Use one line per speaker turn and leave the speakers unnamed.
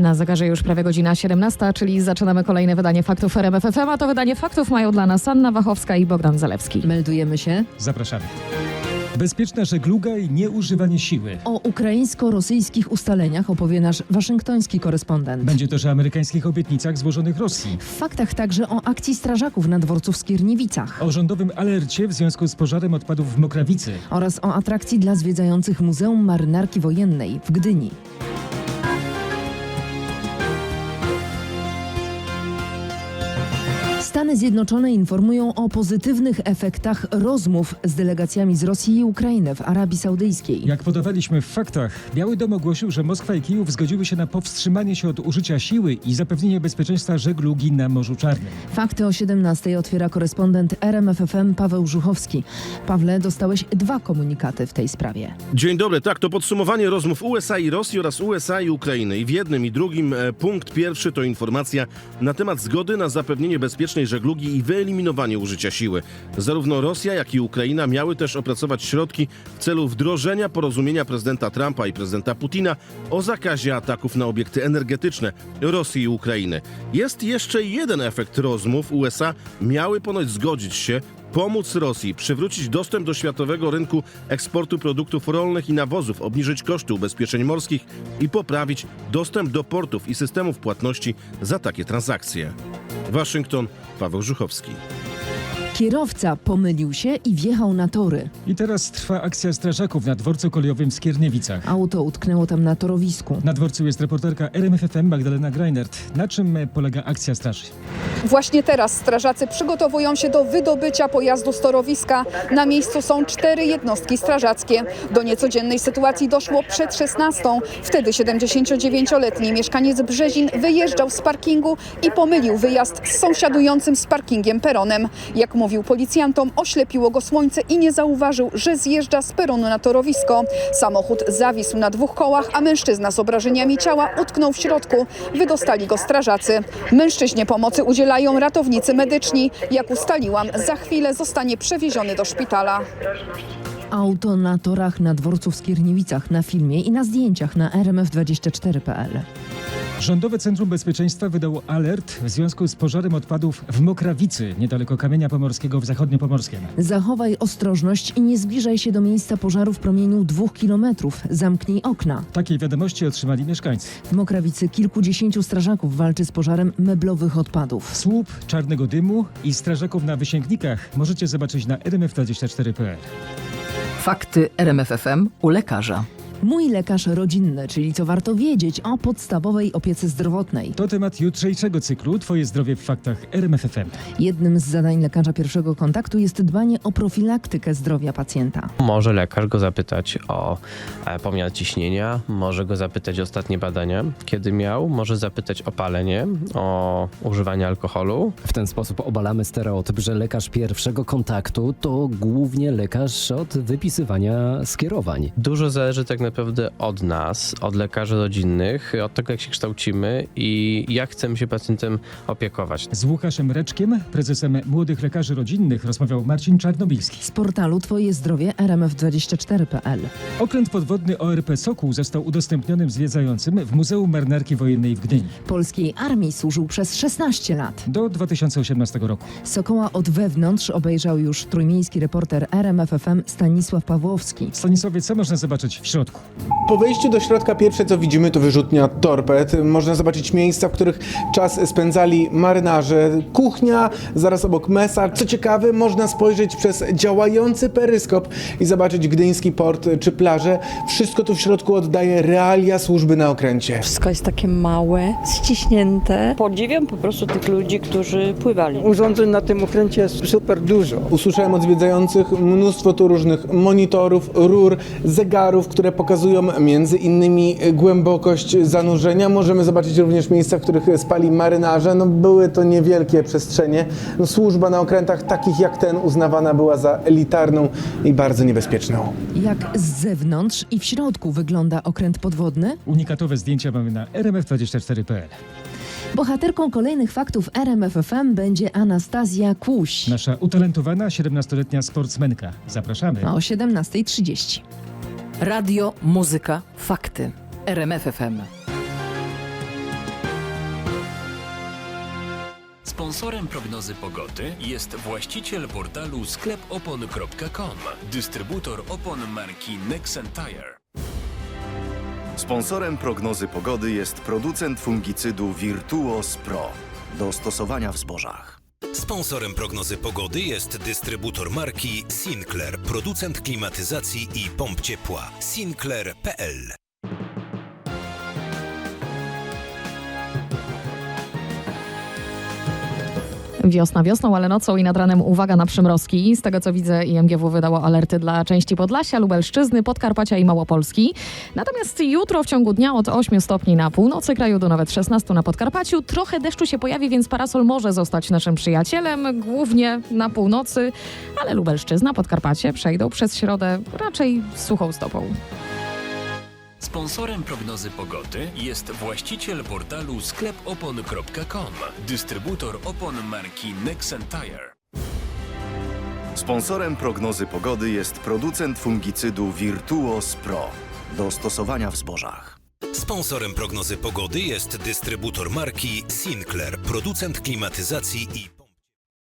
Na zegarze już prawie godzina 17, czyli zaczynamy kolejne wydanie faktów RMFFM, a to wydanie faktów mają dla nas Anna Wachowska i Bogdan Zalewski.
Meldujemy się
Zapraszamy. Bezpieczna żegluga i nieużywanie siły.
o ukraińsko-rosyjskich ustaleniach opowie nasz waszyngtoński korespondent.
Będzie też o amerykańskich obietnicach złożonych Rosji.
W faktach także o akcji strażaków na dworcu w Skierniewicach
O rządowym alercie w związku z pożarem odpadów w Mokrawicy.
oraz o atrakcji dla zwiedzających Muzeum Marynarki Wojennej w Gdyni. Stany Zjednoczone informują o pozytywnych efektach rozmów z delegacjami z Rosji i Ukrainy w Arabii Saudyjskiej.
Jak podawaliśmy w faktach, Biały Dom ogłosił, że Moskwa i Kijów zgodziły się na powstrzymanie się od użycia siły i zapewnienie bezpieczeństwa żeglugi na Morzu Czarnym.
Fakty o 17 otwiera korespondent RMFFM Paweł Żuchowski. Pawle, dostałeś dwa komunikaty w tej sprawie.
Dzień dobry, tak, to podsumowanie rozmów USA i Rosji oraz USA i Ukrainy. I w jednym i drugim e, punkt pierwszy to informacja na temat zgody na zapewnienie bezpiecznej żeglugi i wyeliminowanie użycia siły. Zarówno Rosja, jak i Ukraina miały też opracować środki w celu wdrożenia porozumienia prezydenta Trumpa i prezydenta Putina o zakazie ataków na obiekty energetyczne Rosji i Ukrainy. Jest jeszcze jeden efekt rozmów. USA miały ponoć zgodzić się pomóc Rosji przywrócić dostęp do światowego rynku eksportu produktów rolnych i nawozów, obniżyć koszty ubezpieczeń morskich i poprawić dostęp do portów i systemów płatności za takie transakcje. Waszyngton, Paweł Żuchowski.
Kierowca pomylił się i wjechał na tory.
I teraz trwa akcja strażaków na dworcu kolejowym w Skierniewicach.
Auto utknęło tam na torowisku.
Na dworcu jest reporterka RMFFM Magdalena Greinert. Na czym polega akcja straży?
Właśnie teraz strażacy przygotowują się do wydobycia pojazdu z torowiska. Na miejscu są cztery jednostki strażackie. Do niecodziennej sytuacji doszło przed 16. Wtedy 79-letni mieszkaniec Brzezin wyjeżdżał z parkingu i pomylił wyjazd z sąsiadującym z parkingiem peronem. Jak mówił policjantom, oślepiło go słońce i nie zauważył, że zjeżdża z peronu na torowisko. Samochód zawisł na dwóch kołach, a mężczyzna z obrażeniami ciała utknął w środku. Wydostali go strażacy. Mężczyźnie pomocy udzielają ratownicy medyczni. Jak ustaliłam, za chwilę zostanie przewieziony do szpitala.
Auto na torach na dworcu w Skierniewicach na filmie i na zdjęciach na rmf24.pl.
Rządowe Centrum Bezpieczeństwa wydało alert w związku z pożarem odpadów w Mokrawicy, niedaleko Kamienia Pomorskiego w zachodniopomorskiem.
Zachowaj ostrożność i nie zbliżaj się do miejsca pożaru w promieniu dwóch kilometrów. Zamknij okna.
Takiej wiadomości otrzymali mieszkańcy.
W Mokrawicy kilkudziesięciu strażaków walczy z pożarem meblowych odpadów.
Słup czarnego dymu i strażaków na wysięgnikach możecie zobaczyć na rmf24.pl.
Fakty RMFFM u lekarza.
Mój lekarz rodzinny, czyli co warto wiedzieć o podstawowej opiece zdrowotnej.
To temat jutrzejszego cyklu Twoje zdrowie w faktach RMFFM.
Jednym z zadań lekarza pierwszego kontaktu jest dbanie o profilaktykę zdrowia pacjenta.
Może lekarz go zapytać o e, pomiar ciśnienia, może go zapytać o ostatnie badania, kiedy miał, może zapytać o palenie, o używanie alkoholu.
W ten sposób obalamy stereotyp, że lekarz pierwszego kontaktu to głównie lekarz od wypisywania skierowań.
Dużo zależy tak naprawdę od nas, od lekarzy rodzinnych, od tego jak się kształcimy i jak chcemy się pacjentem opiekować.
Z Łukaszem Reczkiem, prezesem Młodych Lekarzy Rodzinnych, rozmawiał Marcin Czarnobilski.
Z portalu Twoje zdrowie rmf24.pl.
Okręt podwodny ORP Sokół został udostępnionym zwiedzającym w Muzeum Marynarki Wojennej w Gdyni
Polskiej Armii służył przez 16 lat.
do 2018 roku.
Sokoła od wewnątrz obejrzał już trójmiejski reporter RMFFM Stanisław Pawłowski.
Stanisławie, co można zobaczyć w środku?
Po wejściu do środka pierwsze co widzimy to wyrzutnia torped. Można zobaczyć miejsca, w których czas spędzali marynarze. Kuchnia, zaraz obok mesa. Co ciekawe, można spojrzeć przez działający peryskop i zobaczyć gdyński port czy plażę. Wszystko tu w środku oddaje realia służby na okręcie.
Wszystko jest takie małe, ściśnięte. Podziwiam po prostu tych ludzi, którzy pływali.
Urządzeń na tym okręcie jest super dużo.
Usłyszałem od zwiedzających mnóstwo tu różnych monitorów, rur, zegarów, które pokazują między innymi głębokość zanurzenia. Możemy zobaczyć również miejsca, w których spali marynarze. No, były to niewielkie przestrzenie. No, służba na okrętach takich jak ten uznawana była za elitarną i bardzo niebezpieczną.
Jak z zewnątrz i w środku wygląda okręt podwodny?
Unikatowe zdjęcia mamy na rmf24.pl.
Bohaterką kolejnych faktów RMFFM będzie Anastazja Kłuś
Nasza utalentowana 17-letnia sportsmenka. Zapraszamy.
o 17.30.
Radio, muzyka, fakty. RMFFM.
Sponsorem prognozy pogody jest właściciel portalu sklepopon.com, dystrybutor opon marki Nexen Tire.
Sponsorem prognozy pogody jest producent fungicydu Virtuos Pro do stosowania w zbożach.
Sponsorem prognozy pogody jest dystrybutor marki Sinclair, producent klimatyzacji i pomp ciepła. Sinclair.pl
Wiosna wiosną, ale nocą i nad ranem uwaga na przymrozki. Z tego co widzę IMGW wydało alerty dla części Podlasia, Lubelszczyzny, Podkarpacia i Małopolski. Natomiast jutro w ciągu dnia od 8 stopni na północy kraju do nawet 16 na Podkarpaciu. Trochę deszczu się pojawi, więc parasol może zostać naszym przyjacielem, głównie na północy, ale Lubelszczyzna, Podkarpacie przejdą przez środę raczej suchą stopą.
Sponsorem prognozy pogody jest właściciel portalu sklepopon.com, dystrybutor opon marki Nexen Tire.
Sponsorem prognozy pogody jest producent fungicydu Virtuos Pro do stosowania w zbożach.
Sponsorem prognozy pogody jest dystrybutor marki Sinclair, producent klimatyzacji i